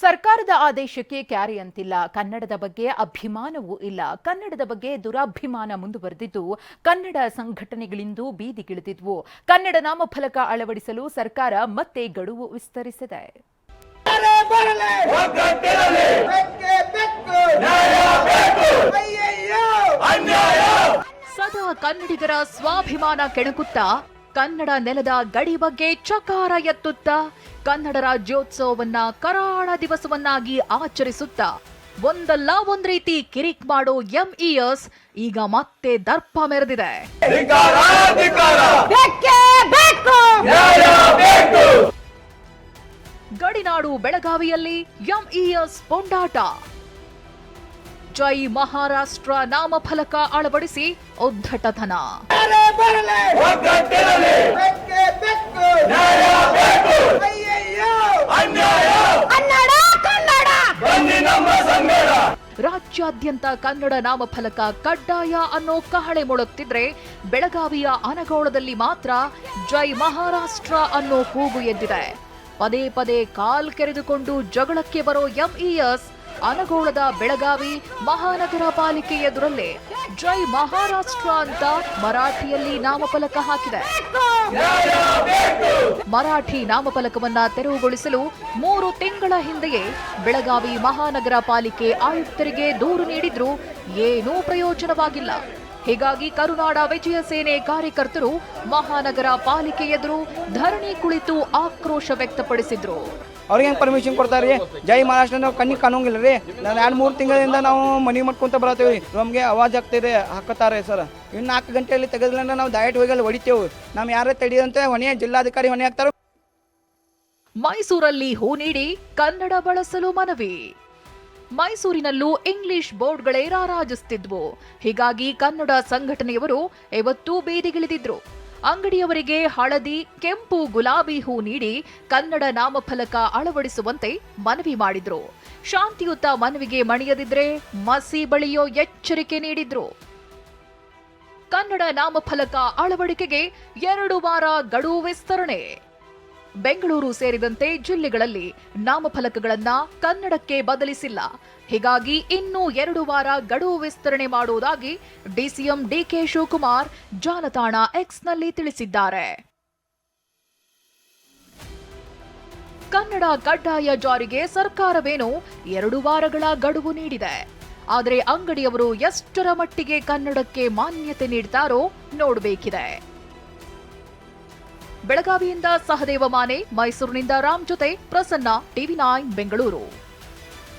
ಸರ್ಕಾರದ ಆದೇಶಕ್ಕೆ ಕ್ಯಾರಿ ಅಂತಿಲ್ಲ. ಕನ್ನಡದ ಬಗ್ಗೆ ಅಭಿಮಾನವೂ ಇಲ್ಲ. ಕನ್ನಡದ ಬಗ್ಗೆ ದುರಾಭಿಮಾನ ಮುಂದುವರೆದಿದ್ದು ಕನ್ನಡ ಸಂಘಟನೆಗಳಿಂದು ಬೀದಿಗಿಳಿದಿದ್ವು ಕನ್ನಡ ನಾಮಫಲಕ ಅಳವಡಿಸಲು ಸರ್ಕಾರ ಮತ್ತೆ ಗಡುವು ವಿಸ್ತರಿಸಿದೆ. ಬರಲೆ ಬರಲೆ ಬೆಕ್ಕೆ ಬೆಕ್ಕು ಅಯ್ಯಯ್ಯೋ. ಸದಾ ಕನ್ನಡಿಗರ ಸ್ವಾಭಿಮಾನ ಕೆಣಕುತ್ತಾ ಕನ್ನಡ ನೆಲದ ಗಡಿ ಬಗ್ಗೆ ಚಕಾರ ಎತ್ತುತ್ತಾ ಕನ್ನಡ ರಾಜ್ಯೋತ್ಸವವನ್ನ ಕರಾಳ ದಿವಸವನ್ನಾಗಿ ಆಚರಿಸುತ್ತಾ. ಒಂದಲ್ಲ ಒಂದ್ ರೀತಿ ಕಿರಿಕ್ ಮಾಡೋ ಎಂಇಎಸ್ ಈಗ ಮತ್ತೆ ದರ್ಪ ಮೆರೆದಿದೆ. ಗಡಿನಾಡು ಬೆಳಗಾವಿಯಲ್ಲಿ ಎಂಇಎಸ್ ಪೊಂಡಾಟ. ಜೈ ಮಹಾರಾಷ್ಟ್ರ ನಾಮಫಲಕ ಅಳವಡಿಸಿ ಉದ್ದಟತನ ಬರಲೆ ಒಗ್ಗಟ್ಟಿರಲಿ ಬೆಕ್ಕೆ ಬೆಕ್ಕು. ಅಯ್ಯಯ್ಯೋ. ಅನ್ಯಾಯ. ಕನ್ನಡ ಕನ್ನಡ. ಬನ್ನಿ ನಮ್ಮ ಸಂಗಡ. ರಾಜ್ಯಾದ್ಯಂತ ಕನ್ನಡ ನಾಮಫಲಕ ಕಡ್ಡಾಯ ಅನ್ನೋ ಕಹಳೆ ಮೊಳಗ್ತಿದ್ರೆ ಬೆಳಗಾವಿಯ ಅನಗೋಳದಲ್ಲಿ ಮಾತ್ರ ಜೈ ಮಹಾರಾಷ್ಟ್ರ ಅನ್ನೋ ಕೂಗು ಎದ್ದಿದೆ. ಪದೇ ಪದೇ ಕಾಲ್ ಕೆರೆದುಕೊಂಡು ಜಗಳಕ್ಕೆ ಬರೋ ಎಂಇಎಸ್ ಅನಗೋಳದ ಬೆಳಗಾವಿ ಮಹಾನಗರ ಪಾಲಿಕೆ ಎದುರಲ್ಲೇ ಜೈ ಮಹಾರಾಷ್ಟ್ರ ಅಂತ ಮರಾಠಿಯಲ್ಲಿ ನಾಮಫಲಕ ಹಾಕಿದೆ. ಮರಾಠಿ ನಾಮಫಲಕವನ್ನ ತೆರವುಗೊಳಿಸಲು ಮೂರು ತಿಂಗಳ ಹಿಂದೆಯೇ ಬೆಳಗಾವಿ ಮಹಾನಗರ ಪಾಲಿಕೆ ಆಯುಕ್ತರಿಗೆ ದೂರು ನೀಡಿದ್ರು ಏನೂ ಪ್ರಯೋಜನವಾಗಿಲ್ಲ. ಹೀಗಾಗಿ ಕರುನಾಡ ವಿಜಯ ಸೇನೆ ಕಾರ್ಯಕರ್ತರು ಮಹಾನಗರ ಪಾಲಿಕೆ ಎದುರು ಧರಣಿ ಕುಳಿತು ಆಕ್ರೋಶ ವ್ಯಕ್ತಪಡಿಸಿದ್ರು. ಅವ್ರಿಗೆ ಹೆಂಗೆ ಪರ್ಮಿಷನ್ ಕೊಡ್ತಾರೆ ರೀ? ಜೈ ಮಹಾರಾಷ್ಟ್ರ ನಾವು ಕಣ್ಣಿಗೆ ಕಾಣೋಂಗಿಲ್ಲ ರೀ? ನಾನು ಎರಡು ಮೂರು ತಿಂಗಳಿಂದ ನಾವು ಮನೆ ಮಾಡ್ಕೊಂತ ಬರತ್ತೇವೆ ನಮಗೆ ಅವಾಜ್ ಆಗ್ತಿದೆ, ಹಾಕತ್ತಾರೆ ಸರ್. ಇನ್ನು ನಾಲ್ಕು ಗಂಟೆಯಲ್ಲಿ ತೆಗೆದ್ರಿಂದ ನಾವು ದಯಟ್ ಹೋಗಲ್ಲ ಹೊಡಿತೇವೆ. ನಮ್ಮ ಯಾರೇ ತಡೆಯದಂತೆ ಹೊಣೆ ಜಿಲ್ಲಾಧಿಕಾರಿ ಹೊಣೆ ಹಾಕ್ತಾರೆ. ಮೈಸೂರಲ್ಲಿ ಹೂ ನೀಡಿ ಕನ್ನಡ ಬಳಸಲು ಮನವಿ. ಮೈಸೂರಿನಲ್ಲೂ ಇಂಗ್ಲಿಷ್ ಬೋರ್ಡ್ಗಳೇ ರಾರಾಜಿಸುತ್ತಿದ್ವು ಹೀಗಾಗಿ ಕನ್ನಡ ಸಂಘಟನೆಯವರು ಇವತ್ತೂ ಬೀದಿಗಿಳಿದಿದ್ರು. ಅಂಗಡಿಯವರಿಗೆ ಹಳದಿ, ಕೆಂಪು, ಗುಲಾಬಿ ಹೂ ನೀಡಿ ಕನ್ನಡ ನಾಮಫಲಕ ಅಳವಡಿಸುವಂತೆ ಮನವಿ ಮಾಡಿದ್ರು. ಶಾಂತಿಯುತ ಮನವಿಗೆ ಮಣಿಯದಿದ್ರೆ ಮಸಿ ಬಳಿಯೋ ಎಚ್ಚರಿಕೆ ನೀಡಿದ್ರು. ಕನ್ನಡ ನಾಮಫಲಕ ಅಳವಡಿಕೆಗೆ ಎರಡು ವಾರ ಗಡುವು ವಿಸ್ತರಣೆ. ಬೆಂಗಳೂರು ಸೇರಿದಂತೆ ಜಿಲ್ಲೆಗಳಲ್ಲಿ ನಾಮಫಲಕಗಳನ್ನ ಕನ್ನಡಕ್ಕೆ ಬದಲಿಸಿಲ್ಲ. ಹೀಗಾಗಿ ಇನ್ನೂ ಎರಡು ವಾರ ಗಡುವು ವಿಸ್ತರಣೆ ಮಾಡುವುದಾಗಿ ಡಿಸಿಎಂ ಡಿಕೆ ಶಿವಕುಮಾರ್ ಜಾಲತಾಣ ಎಕ್ಸ್ನಲ್ಲಿ ತಿಳಿಸಿದ್ದಾರೆ. ಕನ್ನಡ ಕಡ್ಡಾಯ ಜಾರಿಗೆ ಸರ್ಕಾರವೇನು ಎರಡು ವಾರಗಳ ಗಡುವು ನೀಡಿದೆ. ಆದರೆ ಅಂಗಡಿಯವರು ಎಷ್ಟರ ಮಟ್ಟಿಗೆ ಕನ್ನಡಕ್ಕೆ ಮಾನ್ಯತೆ ನೀಡ್ತಾರೋ ನೋಡಬೇಕಿದೆ. ಬೆಳಗಾವಿಯಿಂದ ಸಹದೇವ ಮಾನೆ ಮೈಸೂರಿನಿಂದ ರಾಮ್ ಜೊತೆ ಪ್ರಸನ್ನ ಟಿವಿ ನೈನ್ ಬೆಂಗಳೂರು.